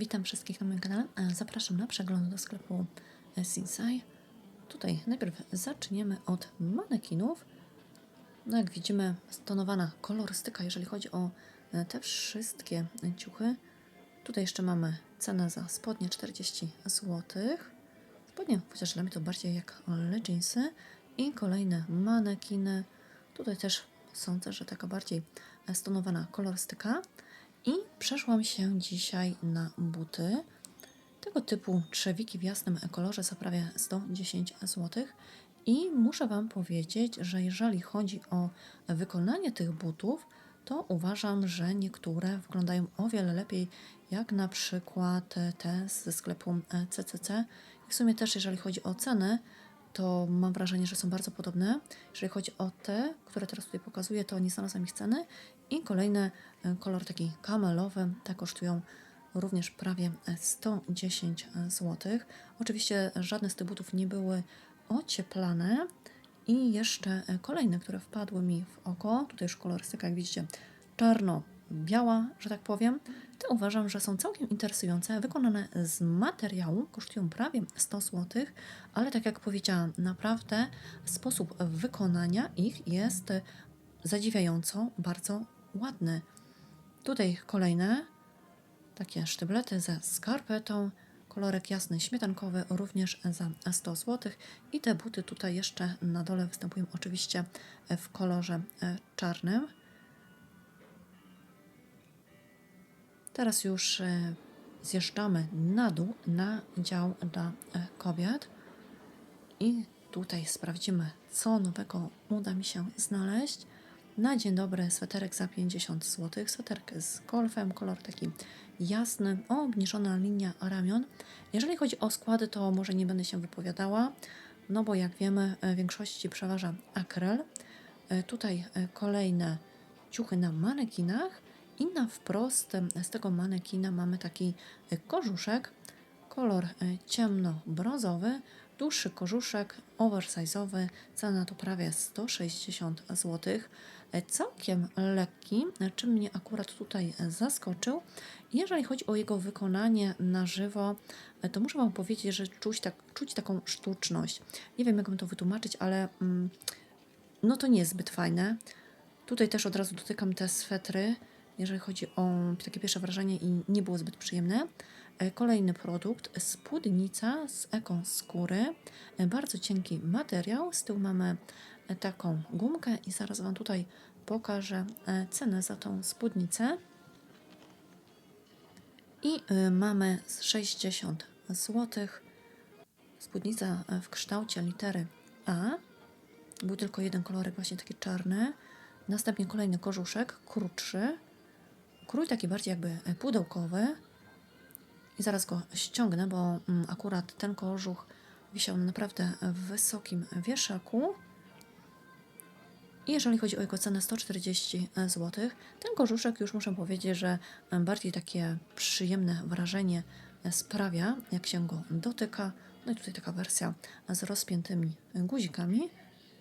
Witam wszystkich na moim kanale. E, Zapraszam na przegląd do sklepu e, Sinsai. Tutaj najpierw zaczniemy od manekinów. No jak widzimy, stonowana kolorystyka, jeżeli chodzi o e, te wszystkie ciuchy. Tutaj jeszcze mamy cenę za spodnie 40 zł. Spodnie, chociaż dla mnie to bardziej jak leginsy. I kolejne manekiny. Tutaj też sądzę, że taka bardziej stonowana kolorystyka. I przeszłam się dzisiaj na buty. Tego typu trzewiki w jasnym kolorze za prawie 110 zł. I muszę Wam powiedzieć, że jeżeli chodzi o wykonanie tych butów, to uważam, że niektóre wyglądają o wiele lepiej, jak na przykład te ze sklepu CCC. I w sumie też, jeżeli chodzi o ceny, to mam wrażenie, że są bardzo podobne. Jeżeli chodzi o te, które teraz tutaj pokazuję, to nie znalazłam ich ceny. I kolejne, e, kolor taki kamelowy, te kosztują również prawie 110 zł. Oczywiście żadne z tych butów nie były ocieplane. I jeszcze e, kolejne, które wpadły mi w oko, tutaj już kolorystyka, jak widzicie, czarno-biała, że tak powiem, te uważam, że są całkiem interesujące, wykonane z materiału, kosztują prawie 100 zł, ale tak jak powiedziałam, naprawdę sposób wykonania ich jest zadziwiająco bardzo ładny. Tutaj kolejne takie sztyblety ze skarpetą, kolorek jasny śmietankowy również za 100 zł i te buty tutaj jeszcze na dole występują oczywiście w kolorze e, czarnym. Teraz już e, zjeżdżamy na dół na dział dla e, kobiet i tutaj sprawdzimy, co nowego uda mi się znaleźć. Na dzień dobry sweterek za 50 zł, sweterek z golfem, kolor taki jasny, obniżona linia ramion. Jeżeli chodzi o składy, to może nie będę się wypowiadała, no bo jak wiemy, w większości przeważa akryl. E, Tutaj e, kolejne ciuchy na manekinach i na wprost e, z tego manekina mamy taki e, kożuszek, kolor e, ciemno-brązowy, dłuższy kożuszek, oversize'owy, cena to prawie 160 zł. Całkiem lekki, czym mnie akurat tutaj zaskoczył. Jeżeli chodzi o jego wykonanie na żywo, to muszę Wam powiedzieć, że czuć, tak, czuć taką sztuczność. Nie wiem, jak bym to wytłumaczyć, ale mm, no to nie jest zbyt fajne. Tutaj też od razu dotykam te swetry, jeżeli chodzi o takie pierwsze wrażenie i nie było zbyt przyjemne. E, Kolejny produkt, spódnica z eką skóry, E, bardzo cienki materiał. Z tyłu mamy taką gumkę i zaraz Wam tutaj pokażę e, cenę za tą spódnicę. I y, mamy z 60 zł. Spódnica e, w kształcie litery A. Był tylko jeden kolorek, właśnie taki czarny. Następnie kolejny kożuszek, krótszy. Krój taki bardziej jakby e, pudełkowy. I zaraz go ściągnę, bo mm, akurat ten kożuch wisiał na naprawdę wysokim wieszaku. I jeżeli chodzi o jego cenę 140 zł, ten kożuszek już muszę powiedzieć, że bardziej takie przyjemne wrażenie sprawia, jak się go dotyka. No i tutaj taka wersja z rozpiętymi guzikami.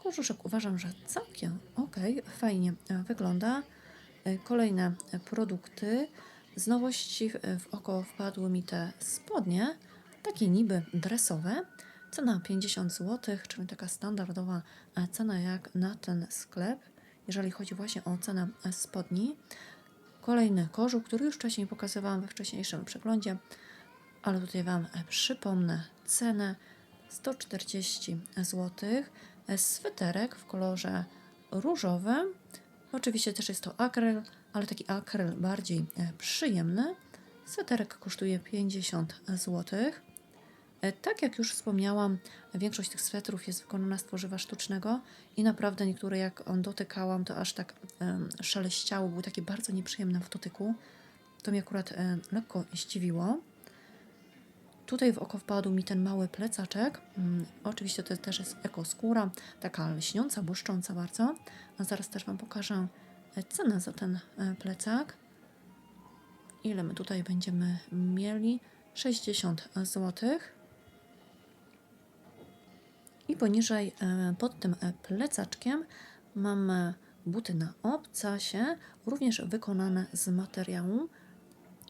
Kożuszek uważam, że całkiem ok, fajnie wygląda. Kolejne produkty. Z nowości w oko wpadły mi te spodnie, takie niby dresowe. Cena 50 zł, czyli taka standardowa e, cena jak na ten sklep, jeżeli chodzi właśnie o cenę e, spodni. Kolejny kożuch, który już wcześniej pokazywałam we wcześniejszym przeglądzie, ale tutaj Wam e, przypomnę cenę 140 zł. Sweterek w kolorze różowym. Oczywiście też jest to akryl, ale taki akryl bardziej przyjemny. Sweterek kosztuje 50 zł. E, Tak jak już wspomniałam, większość tych swetrów jest wykonana z tworzywa sztucznego i naprawdę niektóre jak on dotykałam, to aż tak szeleściało, były takie bardzo nieprzyjemne w dotyku. To mnie akurat e, lekko zdziwiło. Tutaj w oko wpadł mi ten mały plecaczek. Mm, oczywiście to też jest ekoskóra, taka lśniąca, błyszcząca bardzo. A zaraz też Wam pokażę e, cenę za ten plecak. Ile my tutaj będziemy mieli? 60 zł. I poniżej, e, pod tym e, plecaczkiem, mamy buty na obcasie, również wykonane z materiału.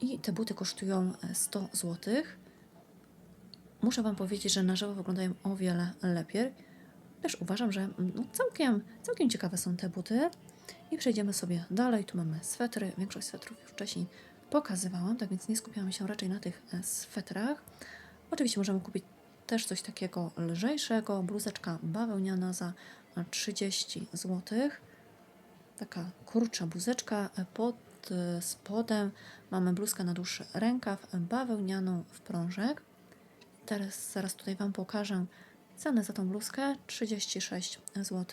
I te buty kosztują e, 100 zł. Muszę Wam powiedzieć, że na żywo wyglądają o wiele lepiej. Też uważam, że mm, no, całkiem, całkiem ciekawe są te buty. I przejdziemy sobie dalej. Tu mamy swetry. Większość swetrów już wcześniej pokazywałam, tak więc nie skupiamy się raczej na tych e, swetrach. Oczywiście możemy kupić też coś takiego lżejszego. Bluzeczka bawełniana za e, 30 zł. Taka kurcza bluzeczka e, pod e, spodem. Mamy bluzkę na dłuższy rękaw, bawełnianą w prążek. Teraz zaraz tutaj Wam pokażę cenę za tą bluzkę 36 zł.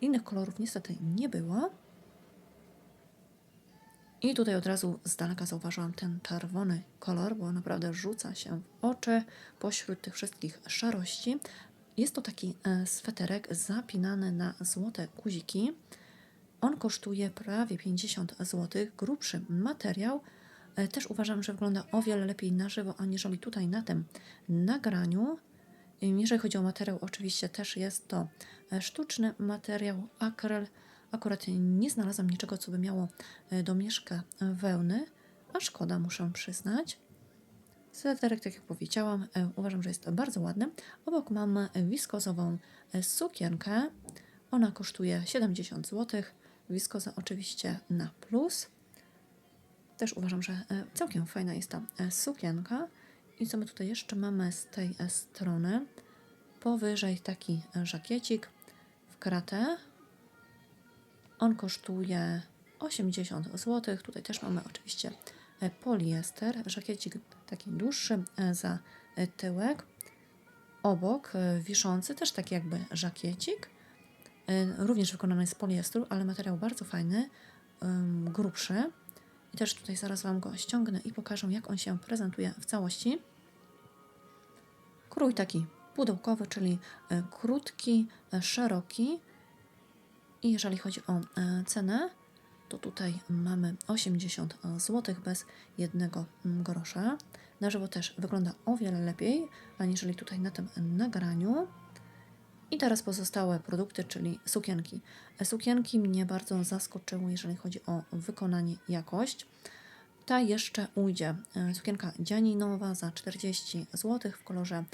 Innych kolorów niestety nie było. I tutaj od razu z daleka zauważyłam ten czerwony kolor, bo naprawdę rzuca się w oczy pośród tych wszystkich szarości. Jest to taki e, sweterek zapinany na złote guziki. On kosztuje prawie 50 zł, grubszy materiał. E, Też uważam, że wygląda o wiele lepiej na żywo, aniżeli tutaj na tym nagraniu. Jeżeli chodzi o materiał, oczywiście też jest to e, sztuczny materiał, akryl. Akurat nie znalazłam niczego, co by miało e, domieszkę wełny, a szkoda, muszę przyznać. Sweterek, tak jak powiedziałam, e, uważam, że jest bardzo ładny. Obok mam wiskozową e, sukienkę. Ona kosztuje 70 zł. Wiskoza oczywiście na plus. Też uważam, że e, całkiem fajna jest ta e, sukienka. I co my tutaj jeszcze mamy z tej e, strony? Powyżej taki e, żakiecik w kratę. On kosztuje 80 zł. Tutaj też mamy oczywiście e, poliester. Żakiecik taki dłuższy e, za e, tyłek. Obok wiszący też taki jakby żakiecik. Również wykonany z poliestru, ale materiał bardzo fajny, grubszy. I też tutaj zaraz Wam go ściągnę i pokażę, jak on się prezentuje w całości. Krój taki pudełkowy, czyli krótki, szeroki. I jeżeli chodzi o e, cenę, to tutaj mamy 80 zł bez jednego mm, grosza. Na żywo też wygląda o wiele lepiej, aniżeli tutaj na tym nagraniu. I teraz pozostałe produkty, czyli sukienki. E, Sukienki mnie bardzo zaskoczyły, jeżeli chodzi o wykonanie, jakość. Ta jeszcze ujdzie. E, Sukienka dzianinowa za 40 zł w kolorze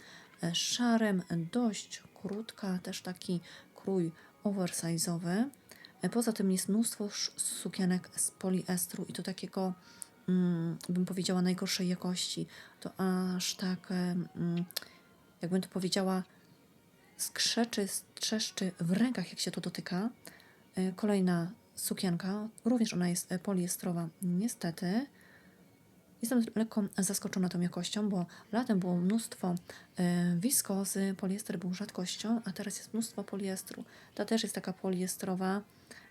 e, szarym, dość krótka, też taki krój oversize'owy. E, Poza tym jest mnóstwo sukienek z poliestru i to takiego, mm, bym powiedziała, najgorszej jakości. To aż tak, e, mm, jakbym to powiedziała, skrzeczy, trzeszczy w rękach, jak się to dotyka. E, Kolejna sukienka, również ona jest poliestrowa, niestety. Jestem lekko zaskoczona tą jakością, bo latem było mnóstwo e, wiskozy, poliester był rzadkością, a teraz jest mnóstwo poliestru. Ta też jest taka poliestrowa.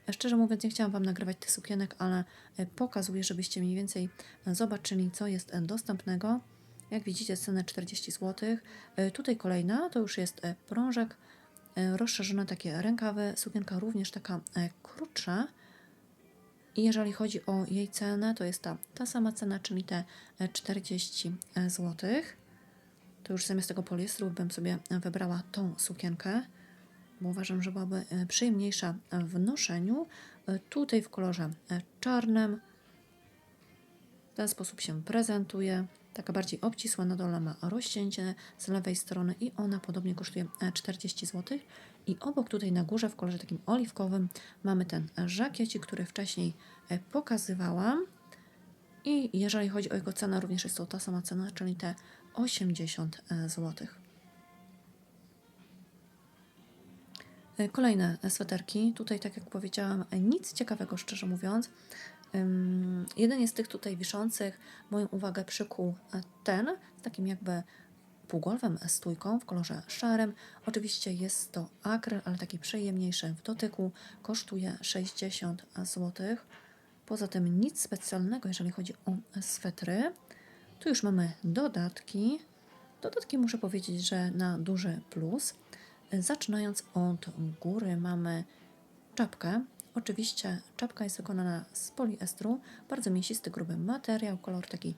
E, Szczerze mówiąc, nie chciałam Wam nagrywać tych sukienek, ale e, pokazuję, żebyście mniej więcej zobaczyli, co jest dostępnego. Jak widzicie, cenę 40 zł. Tutaj kolejna to już jest prążek, rozszerzone takie rękawy, sukienka również taka krótsza. I jeżeli chodzi o jej cenę, to jest ta, ta sama cena, czyli te e, 40 zł. To już zamiast tego poliestru bym sobie wybrała tą sukienkę, bo uważam, że byłaby e, przyjemniejsza w noszeniu. E, Tutaj w kolorze e, czarnym. W ten sposób się prezentuje. Taka bardziej obcisła, na dole ma rozcięcie z lewej strony i ona podobnie kosztuje e, 40 zł. I obok tutaj na górze w kolorze takim oliwkowym mamy ten żakiecik, który wcześniej e, pokazywałam. I jeżeli chodzi o jego cenę, również jest to ta sama cena, czyli te 80 zł. E, Kolejne sweterki. Tutaj, tak jak powiedziałam, e, nic ciekawego, szczerze mówiąc. Jeden z tych tutaj wiszących moją uwagę przykuł e, ten, z takim jakby półgolwem stójką w kolorze szarym. Oczywiście jest to akryl, ale taki przyjemniejszy w dotyku. Kosztuje 60 zł. Poza tym nic specjalnego, jeżeli chodzi o swetry. Tu już mamy dodatki. Dodatki muszę powiedzieć, że na duży plus. Zaczynając od góry mamy czapkę. Oczywiście czapka jest wykonana z poliestru, bardzo mięsisty, gruby materiał, kolor taki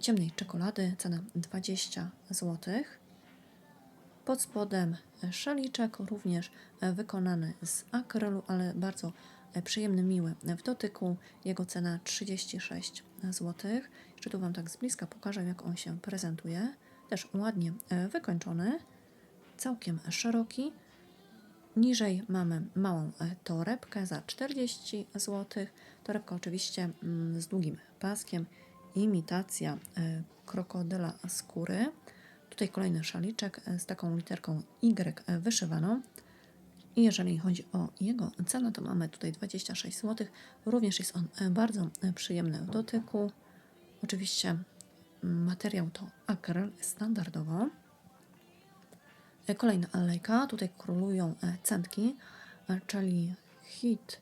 ciemnej czekolady, cena 20 zł. Pod spodem szaliczek, również e, wykonany z akrylu, ale bardzo e, przyjemny, miły w dotyku. Jego cena 36 zł. Jeszcze tu Wam tak z bliska pokażę, jak on się prezentuje. Też ładnie e, wykończony, całkiem szeroki. Niżej mamy małą e, torebkę za 40 zł. Torebka oczywiście mm, z długim paskiem, imitacja e, krokodyla skóry. Tutaj kolejny szaliczek e, z taką literką Y e, wyszywaną. I jeżeli chodzi o jego cenę, to mamy tutaj 26 zł. Również jest on bardzo przyjemny w dotyku. Oczywiście materiał to akryl standardowo. Kolejna alejka. Tutaj królują centki, czyli hit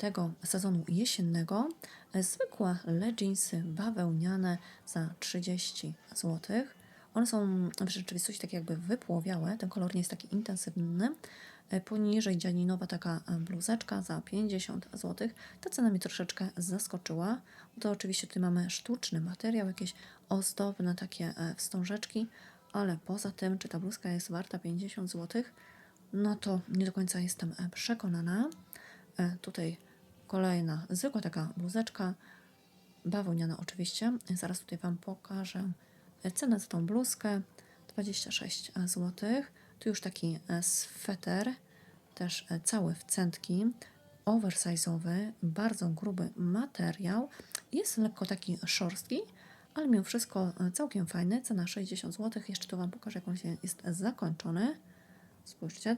tego sezonu jesiennego. E, Zwykłe leginsy bawełniane za 30 zł. One są w rzeczywistości tak jakby wypłowiałe. Ten kolor nie jest taki intensywny. E, Poniżej dzianinowa taka e, bluzeczka za 50 zł. Ta cena mnie troszeczkę zaskoczyła. To oczywiście tutaj mamy sztuczny materiał, jakieś ozdobne takie wstążeczki, ale poza tym, czy ta bluzka jest warta 50 zł, no to nie do końca jestem przekonana. Tutaj kolejna zwykła taka bluzeczka, bawełniana oczywiście. Zaraz tutaj Wam pokażę cenę za tą bluzkę. 26 zł. Tu już taki e, sweter, też e, cały w centki, oversize'owy, bardzo gruby materiał. Jest lekko taki szorstki, ale mimo wszystko e, całkiem fajny. Cena 60 zł. Jeszcze tu Wam pokażę, jak on się jest zakończony. Spójrzcie,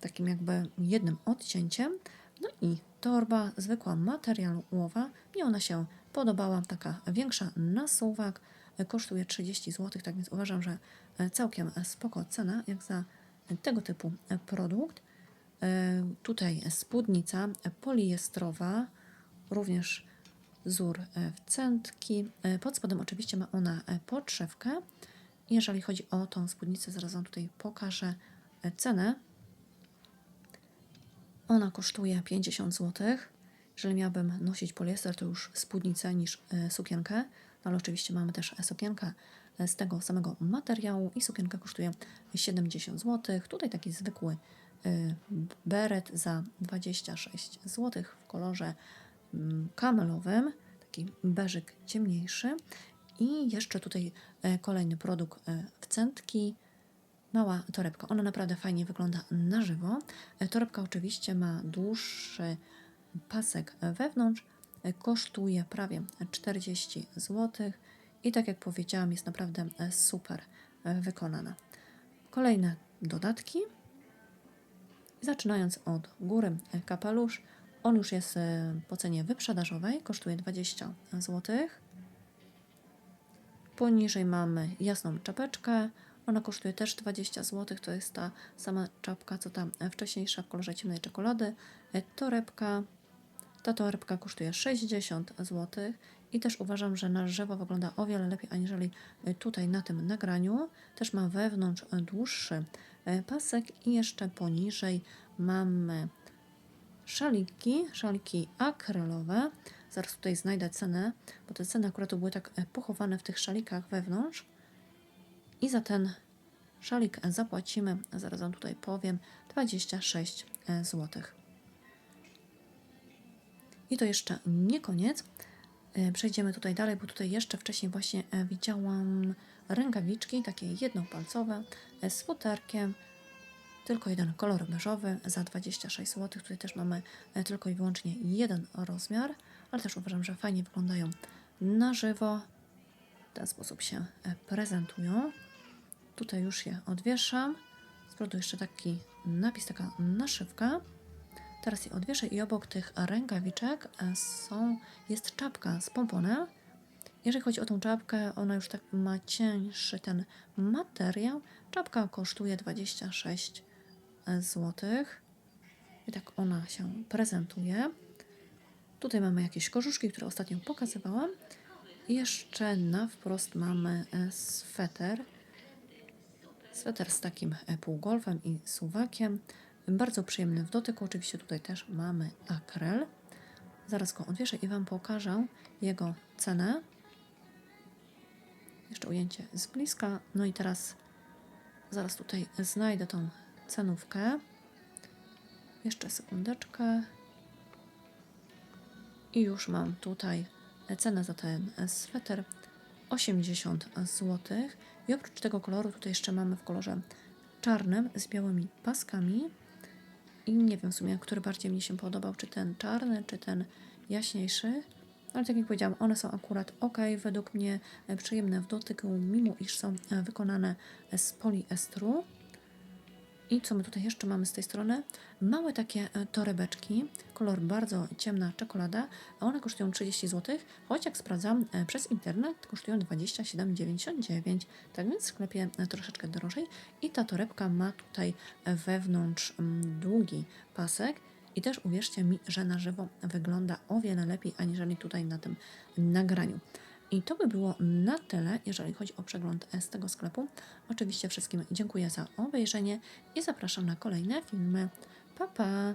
takim jakby jednym odcięciem. No i torba zwykła materiałowa. Mi ona się podobała, taka większa na suwak. E, Kosztuje 30 zł, tak więc uważam, że e, całkiem spoko cena jak za tego typu e, produkt. Tutaj spódnica poliestrowa, również wzór w centki. Pod spodem oczywiście ma ona podszewkę. Jeżeli chodzi o tą spódnicę, zaraz Wam tutaj pokażę cenę. Ona kosztuje 50 zł. Jeżeli miałabym nosić poliester, to już spódnicę niż e, sukienkę. No ale oczywiście mamy też e, sukienkę e, z tego samego materiału i sukienka kosztuje 70 zł. Tutaj taki zwykły beret za 26 zł w kolorze mm, kamelowym, taki beżyk ciemniejszy. I jeszcze tutaj kolejny produkt e, w centki, mała torebka. Ona naprawdę fajnie wygląda na żywo. E, Torebka oczywiście ma dłuższy pasek wewnątrz. E, Kosztuje prawie 40 zł. I tak jak powiedziałam, jest naprawdę e, super wykonana. Kolejne dodatki. Zaczynając od góry, kapelusz. On już jest po cenie wyprzedażowej, kosztuje 20 zł. Poniżej mamy jasną czapeczkę. Ona kosztuje też 20 zł. To jest ta sama czapka, co ta wcześniejsza w kolorze ciemnej czekolady. E, Torebka. Ta torebka kosztuje 60 zł. I też uważam, że na żywo wygląda o wiele lepiej aniżeli e, tutaj na tym nagraniu. Też ma wewnątrz e, dłuższy pasek i jeszcze poniżej mamy szaliki, szaliki akrylowe. Zaraz tutaj znajdę cenę, bo te ceny akurat były tak pochowane w tych szalikach wewnątrz. I za ten szalik zapłacimy, zaraz tutaj powiem, 26 zł. I to jeszcze nie koniec. E, Przejdziemy tutaj dalej, bo tutaj jeszcze wcześniej właśnie e, widziałam rękawiczki, takie jednopalcowe, e, z futerkiem, tylko jeden kolor beżowy za 26 zł. Tutaj też mamy e, tylko i wyłącznie jeden rozmiar, ale też uważam, że fajnie wyglądają na żywo. W ten sposób się e, prezentują. Tutaj już je odwieszam. Z przodu jeszcze taki napis, taka naszywka. Teraz je odwieszę i obok tych rękawiczek e, są, jest czapka z pomponem. Jeżeli chodzi o tą czapkę, ona już tak ma cieńszy ten materiał. Czapka kosztuje 26 zł. I tak ona się prezentuje. Tutaj mamy jakieś korzuszki, które ostatnio pokazywałam. I jeszcze na wprost mamy e, sweter. Sweter z takim e, półgolfem i suwakiem. Bardzo przyjemny w dotyku. Oczywiście tutaj też mamy akryl. Zaraz go odwieszę i Wam pokażę jego cenę. Jeszcze ujęcie z bliska. No i teraz zaraz tutaj znajdę tą cenówkę. Jeszcze sekundeczkę. I już mam tutaj Cena za ten sweter 80 zł. I oprócz tego koloru tutaj jeszcze mamy w kolorze czarnym z białymi paskami. I nie wiem w sumie, który bardziej mi się podobał, czy ten czarny, czy ten jaśniejszy. Ale tak jak powiedziałam, one są akurat ok, według mnie przyjemne w dotyku, mimo iż są e, wykonane z poliestru. I co my tutaj jeszcze mamy z tej strony? Małe takie e, torebeczki, kolor bardzo ciemna czekolada, a one kosztują 30 zł, choć jak sprawdzam e, przez internet kosztują 27,99, tak więc w sklepie e, troszeczkę drożej. I ta torebka ma tutaj wewnątrz długi pasek i też uwierzcie mi, że na żywo wygląda o wiele lepiej aniżeli tutaj na tym nagraniu. I to by było na tyle, jeżeli chodzi o przegląd z tego sklepu. Oczywiście wszystkim dziękuję za obejrzenie i zapraszam na kolejne filmy. Pa, pa!